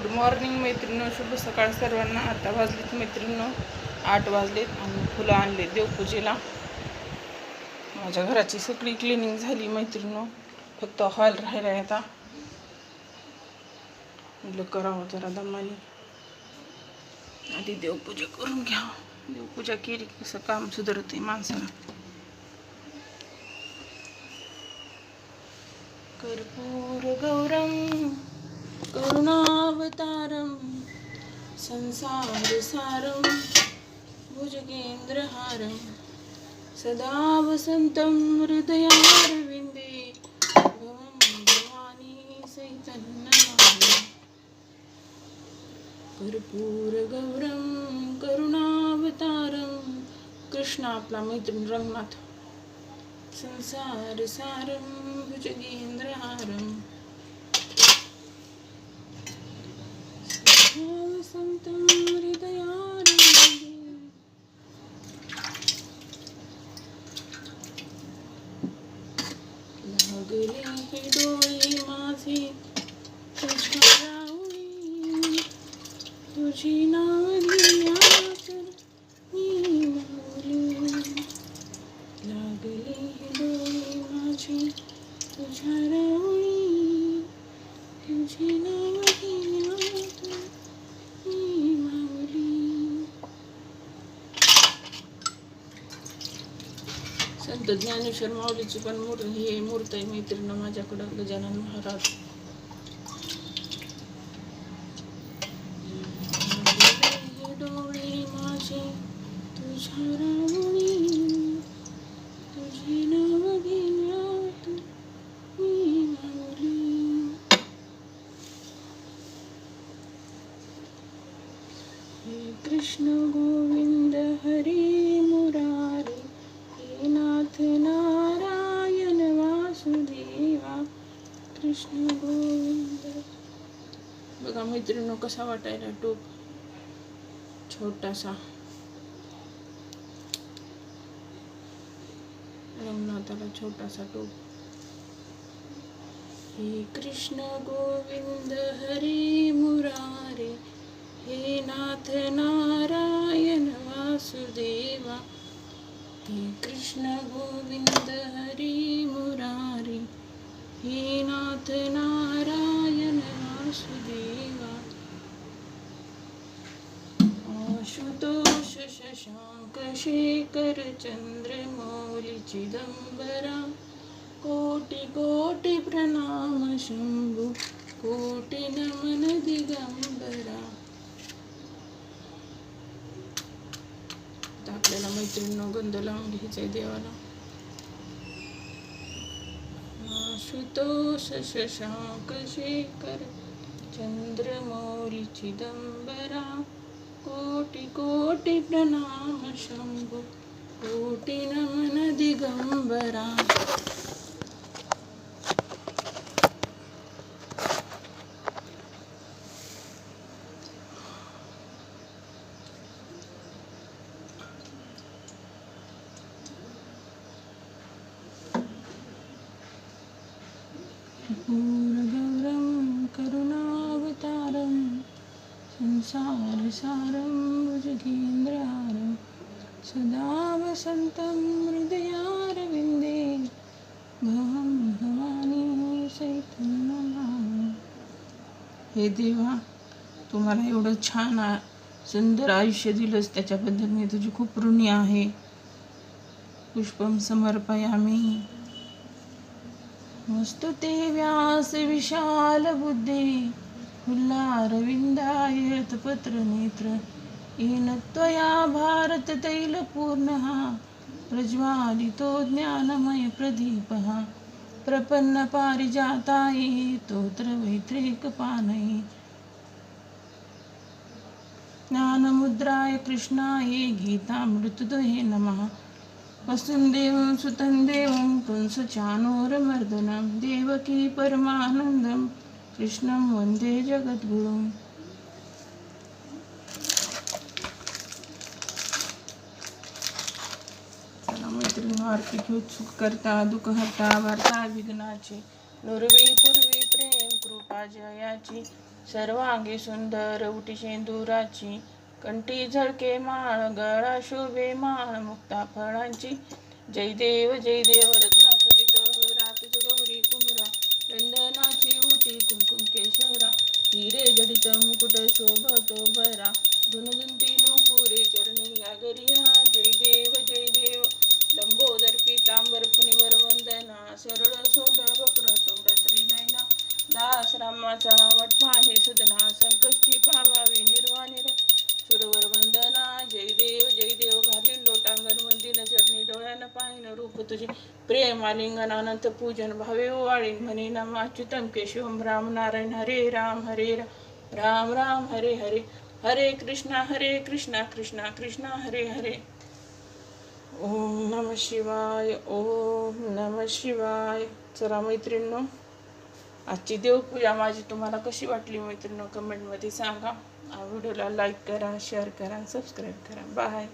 Good morning मैत्रिणी शुभ सकाळ सर्वांना. आता वाजलेत मैत्रिणी आठ वाजलेत आणि फुलं आणले देवपूजेला. माझ्या घराची सगळी क्लिनिंग झाली मैत्रिणी फक्त हॉल राहिला आहे आता. म्हटलं करावं जरा दमाने. आधी देवपूजा करून घ्या. देवपूजा केली कसं काम सुधारते माणसाला. कर्पूर गौरम करुणावतारं संसारसारं भुजगेन्द्रहारं सदा वसन्तं हृदयारविन्दे भवं भवानी सैतन्यमानम् कर्पूरगौरं करुणावतारं कृष्ण आपला मैत्रीण रंगनाथ। संसारसारं भुजगेन्द्रहारं वसन्तं हृदयारविन्दे लागले हे डोळे माझे तुझ्या राहुणी तुझी नाव घेण्यात मी माऊली लागले हे डोळे माझे तुझ्या राहुणी तुझी नाव घेण्यात मी माऊली संत ज्ञानेश्वर माऊलीची पण मूर्त ही मूर्त आहे मैत्रीण माझ्याकडं गजानन महाराज. मित्रांनो कसा वाटायला टोप छोटासा. रंगनाथाला छोटासा टोप हे कृष्ण गोविंद हरी मुरारे हे नाथ नारायण वासुदेवा हे कृष्ण गोविंद हरी मुरारे. शशांक शेखर चंद्रमौली चिदंबरा कोटि कोटि प्रणाम शंभु कोटि नमन दिगंबरा आता आपल्याला मैत्रिणीनं गंध लावून घ्यायचंय देवाला आशुतोष शशांक शेखर चंद्रमौली चिदंबरा कोटि कोटि प्रणाम शंभु कोटि नमन दिगंबरा पूर्गौरं करुणावतारं संसारसारं भुजगेन्द्रहारं सदा वसन्तं हृदयारविन्दे भवं भवानी चैतन्यमानं हे देवा तुम्हाला एवढं छान सुंदर आयुष्य दिलंस त्याच्याबद्दल मी तुझी खूप ऋणी आहे. पुष्पम समर्पयामी. मस्तु ते व्यास विशाल बुद्धे फुल्लारविंदायत पत्र नेत्र येन त्वया भारत तैल प्रज्वालितो ज्ञानमय प्रदीपः। प्रपन्न तोत्र ज्ञानमुद्राय कृष्णाय गीतामृतदुहे नमः। वसुन्देवं सुतं देवं पुंसचानोरमर्दनं देवकी परमानन्दं। कृष्णं वन्दे जगद्गुरुम् चला मैत्रिणी उत्सुक हो, करता दुःख हरता वार्ता विघ्नाचे. नुरवी पूर्वी प्रेम कृपा जयाची. सर्वांगी सुंदर उटी शेंदुराची कंठी झळके माळ गळा शोभे माळ मुक्ता फळांची. जय देव जय देव रत्न खचित हरा तुझ गौरी कुमरा चंदनाची उटी कुमकुम केशरा. हिरे जडित मुकुट शोभतो भरा. धुनुधुंती नुपुरे चरणी गागरिया जय देव दास वटवा वटमा हे सदना संकष्टी पावावी निर्वाणी सुरवर वंदना जय देव जय देव घालील लोटांगण वंदिन चरणी डोळ्यानं पाहिन रूप तुझे. प्रेम आलिंगन अनंत पूजन भावे ओवाळीन म्हणे नम अच्युतम केशवम राम नारायण हरे राम हरे राम राम राम हरे हरे हरे कृष्णा हरे कृष्णा कृष्णा कृष्णा हरे हरे. ओम नम शिवाय ओम नम शिवाय. चला मैत्रिणींनो आजची देवपूजा माझी तुम्हाला कशी वाटली मैत्रिणींनो? कमेंटमध्ये सांगा. व्हिडिओला लाईक करा शेअर करा सबस्क्राईब करा. बाय